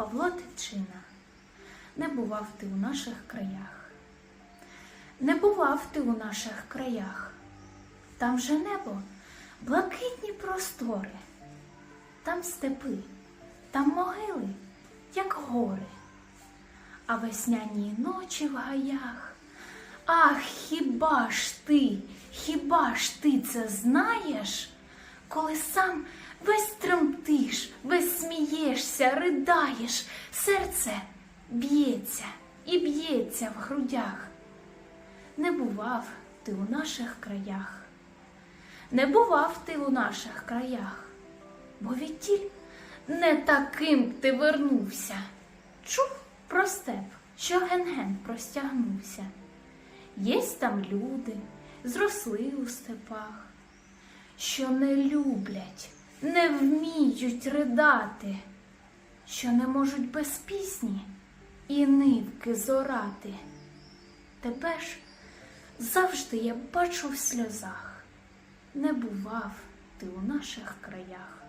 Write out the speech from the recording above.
Павло Тичина, не бував ти у наших краях. Не бував ти у наших краях. Там же небо, блакитні простори, там степи, там могили, як гори, а весняні ночі в гаях. Ах, хіба ж ти, хіба ж ти це знаєш, коли сам весь весь смієшся, ридаєш, серце б'ється і б'ється в грудях. Не бував ти у наших краях, не бував ти у наших краях, бо відтіль не таким ти вернувся. Чув про степ, що ген-ген простягнувся. Єсть там люди, зросли у степах, що не люблять, не вміють ридати, що не можуть без пісні і нивки зорати. Тебе ж завжди я бачу в сльозах, не бував ти у наших краях.